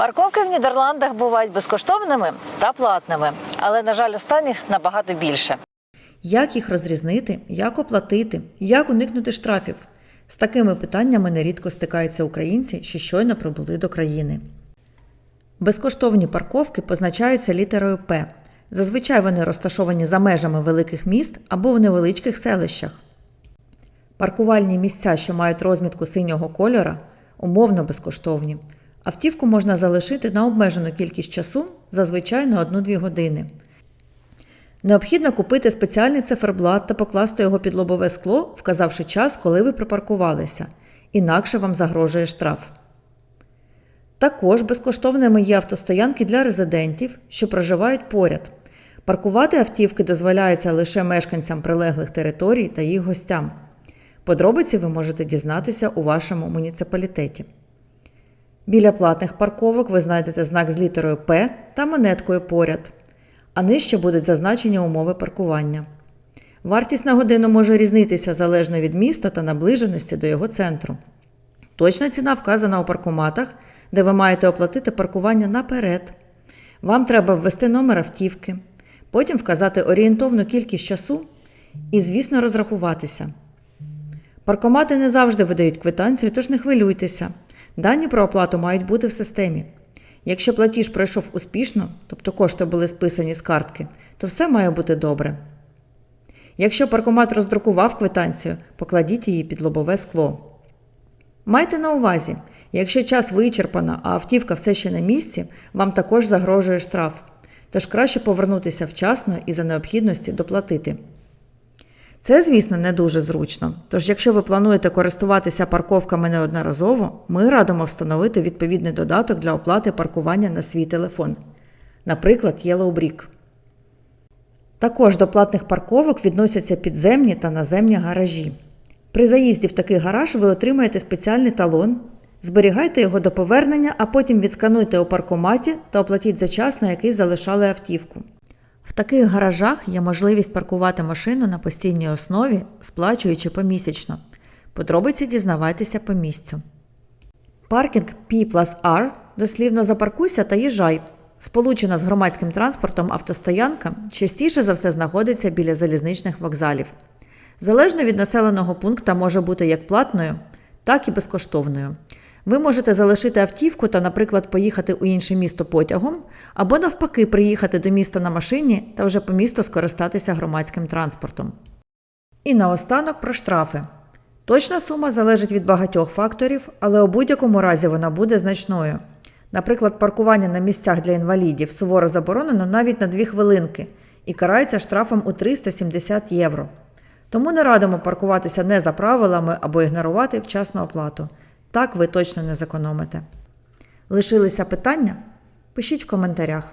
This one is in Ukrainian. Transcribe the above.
Парковки в Нідерландах бувають безкоштовними та платними, але, на жаль, останніх набагато більше. Як їх розрізнити, як оплатити, як уникнути штрафів? З такими питаннями нерідко стикаються українці, що щойно прибули до країни. Безкоштовні парковки позначаються літерою П. Зазвичай вони розташовані за межами великих міст або в невеличких селищах. Паркувальні місця, що мають розмітку синього кольора, умовно безкоштовні. Автівку можна залишити на обмежену кількість часу, зазвичай на 1-2 години. Необхідно купити спеціальний циферблат та покласти його під лобове скло, вказавши час, коли ви припаркувалися, інакше вам загрожує штраф. Також безкоштовними є автостоянки для резидентів, що проживають поряд. Паркувати автівки дозволяється лише мешканцям прилеглих територій та їх гостям. Подробиці ви можете дізнатися у вашому муніципалітеті. Біля платних парковок ви знайдете знак з літерою П та монеткою поряд, а нижче будуть зазначені умови паркування. Вартість на годину може різнитися залежно від міста та наближеності до його центру. Точна ціна вказана у паркоматах, де ви маєте оплатити паркування наперед. Вам треба ввести номер автівки, потім вказати орієнтовну кількість часу і, звісно, розрахуватися. Паркомати не завжди видають квитанцію, тож не хвилюйтеся. Дані про оплату мають бути в системі. Якщо платіж пройшов успішно, тобто кошти були списані з картки, то все має бути добре. Якщо паркомат роздрукував квитанцію, покладіть її під лобове скло. Майте на увазі, якщо час вичерпано, а автівка все ще на місці, вам також загрожує штраф. Тож краще повернутися вчасно і за необхідності доплатити. Це, звісно, не дуже зручно. Тож, якщо ви плануєте користуватися парковками неодноразово, ми радимо встановити відповідний додаток для оплати паркування на свій телефон, наприклад, Yellowbrick. Також до платних парковок відносяться підземні та наземні гаражі. При заїзді в такий гараж ви отримаєте спеціальний талон, зберігайте його до повернення, а потім відскануйте у паркоматі та оплатіть за час, на який залишали автівку. В таких гаражах є можливість паркувати машину на постійній основі, сплачуючи помісячно. Подробиці дізнавайтеся по місцю. Паркінг P R, дослівно запаркуйся та їжджай. Сполучена з громадським транспортом автостоянка частіше за все знаходиться біля залізничних вокзалів. Залежно від населеного пункту може бути як платною, так і безкоштовною. Ви можете залишити автівку та, наприклад, поїхати у інше місто потягом, або навпаки, приїхати до міста на машині та вже по місту скористатися громадським транспортом. І наостанок про штрафи. Точна сума залежить від багатьох факторів, але у будь-якому разі вона буде значною. Наприклад, паркування на місцях для інвалідів суворо заборонено навіть на 2 хвилинки і карається штрафом у 370 євро. Тому не радимо паркуватися не за правилами або ігнорувати вчасну оплату. Так ви точно не зекономите. Лишилися питання? Пишіть в коментарях.